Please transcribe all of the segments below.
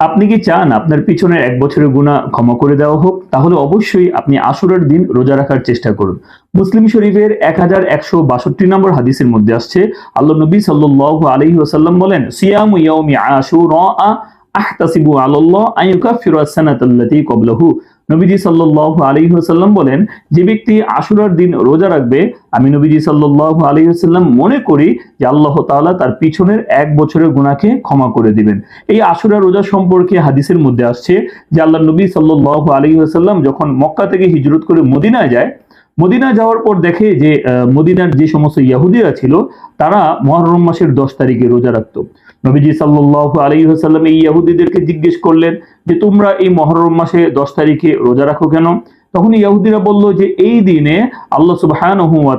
আপনি কি চান আপনার পিছনের এক বছরের গুণা ক্ষমা করে দেওয়া হোক? তাহলে অবশ্যই আপনি আসরের দিন রোজা রাখার চেষ্টা করুন। মুসলিম শরীফের এক হাজার একশো বাষট্টি নম্বর হাদিসের মধ্যে আসছে আল্লাহ নবী সাল্লাহ আলহি ওসাল্লাম বলেন, সিয়াম ইয়াউমি আশুরা আহতাসিবু আল্লাহ আইয়ুকাফিরু আস-সানাতাল্লাতী ক্বাবলাহু। নবীজি সাল্লাল্লাহু আলী হাসাল্লাম বলেন, যে ব্যক্তি আশুরার দিন রোজা রাখবে, আমি নবীজি সাল্লাল্লাহু আলী হাসাল্লাম মনে করি যে আল্লাহ তাআলা তার পিছনের এক বছরের গুণাকে ক্ষমা করে দিবেন। এই আশুরা রোজা সম্পর্কে হাদিসের মধ্যে আসছে যে আল্লাহ নবী সাল্লু আলী হাসাল্লাম যখন মক্কা থেকে হিজরত করে মদিনায় যায় মদিনা যাওয়ার পর দেখে যে মদিনার যে সমস্ত ইয়াহুদিরা ছিল, তারা মহরম মাসের দশ তারিখে রোজা রাখতো। নবীজি সাল্লাহ আলাইহি সাল্লাম এই ইয়াহুদিদেরকে জিজ্ঞেস করলেন যে, তোমরা এই মহরম মাসে দশ তারিখে রোজা রাখো কেন? তখন ইয়াহুদিরা বলল যে, এই দিনে আল্লাহ সুবহানাহু ওয়া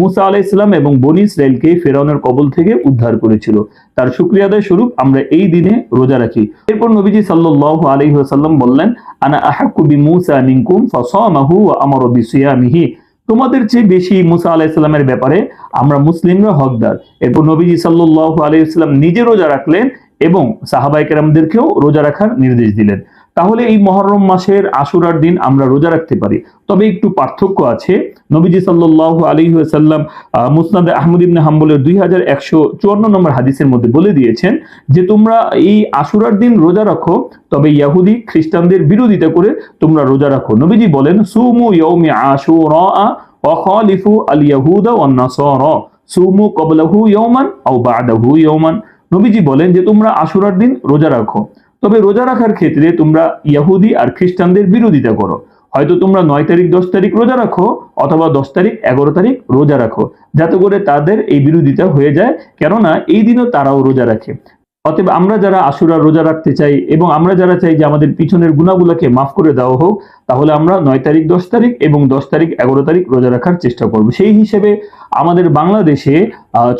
মুসা আলাইহিস সালাম এবং বনি ইসরাইলকে ফেরাউনের কবল থেকে উদ্ধার করেছিল। তার শুকরিয়া আদায় স্বরূপ আমরা এই দিনে রোজা রাখি। এরপর নবীজি সাল্লাল্লাহু আলাইহি ওয়াসাল্লাম বললেন, আনা আহাক্কু বিমূসা মিনকুম ফাসামাহু আমারা বিসিয়ামিহি। তোমাদের চেয়ে বেশি মুসা আলাইহিসসালামের ব্যাপারে আমরা মুসলিমরা হকদার। এরপর নবীজি সাল্লাল্লাহু আলাইহি ওয়াসাল্লাম নিজে রোজা রাখলেন এবং সাহাবায়ে কেরামদেরকেও রোজা রাখার নির্দেশ দিলেন। তাহলে এই মহরম মাসের আশুরার দিন আমরা রোজা রাখতে পারি। তবে একটু পার্থক্য আছে। নবীজি সাল্লাল্লাহু আলাইহি ওয়াসাল্লাম আহ, মুসনাদ আহমদ ইবনে দুই হাজার একশো চুয়ান্ন নম্বর হাদিসের মধ্যে বলে দিয়েছেন যে তোমরা এই আশুরার দিন রোজা রাখো তবে ইয়াহুদি খ্রিস্টানদের বিরোধিতা করে তোমরা রোজা রাখো। নবীজি বলেন সুমু ইয়াউমি আশুরা ওয়া খালিফু আল ইয়াহুদা নাসারা। সুমু ক্বাবলাহু ইয়াওমান আও বা'দাহু ইয়াওমান নবীজি বলেন যে তোমরা আশুরার দিন রোজা রাখো। তবে রোজা রাখার ক্ষেত্রে তোমরা ইয়াহুদি আর খ্রিস্টানদের বিরোধিতা করো। হয়তো তোমরা নয় তারিখ, দশ তারিখ রোজা রাখো অথবা দশ তারিখ, এগারো তারিখ রোজা রাখো। যাতে করে তাদের এই বিরোধিতা হয়ে যায়। কেননা এই দিনও তারাও রোজা রাখে। অতএব আমরা যারা আশুরা রোজা রাখতে চাই এবং আমরা যারা চাই যে আমাদের পিছনের গুণাগুলোকে মাফ করে দেওয়া হোক, তাহলে আমরা নয় তারিখ, দশ তারিখ এবং দশ তারিখ, এগারো তারিখ রোজা রাখার চেষ্টা করব। সেই হিসেবে আমাদের বাংলাদেশে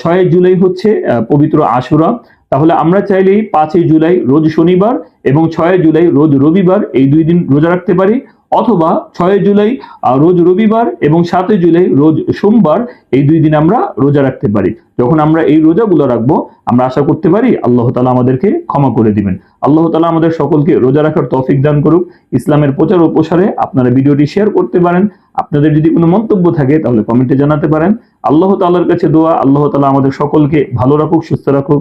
ছয় জুলাই হচ্ছে পবিত্র আশুরা। তাহলে আমরা চাইলেই পাঁচই জুলাই রোজ শনিবার এবং ছয় জুলাই রোজ রবিবার এই দুই দিন রোজা রাখতে পারি, অথবা ছয় জুলাই রোজ রবিবার এবং সাতই জুলাই রোজ সোমবার এই দুই দিন আমরা রোজা রাখতে পারি। যখন আমরা এই রোজাগুলো রাখব, আমরা আশা করতে পারি আল্লাহ তালা আমাদেরকে ক্ষমা করে দিবেন। আল্লাহ তালা আমাদের সকলকে রোজা রাখার তফিক দান করুক। ইসলামের প্রচার ও প্রসারে আপনারা ভিডিওটি শেয়ার করতে পারেন। আপনাদের যদি কোনো মন্তব্য থাকে, তাহলে কমেন্টে জানাতে পারেন। আল্লাহ তাআলার কাছে দোয়া, আল্লাহ তালা আমাদের সকলকে ভালো রাখুক, সুস্থ রাখুক।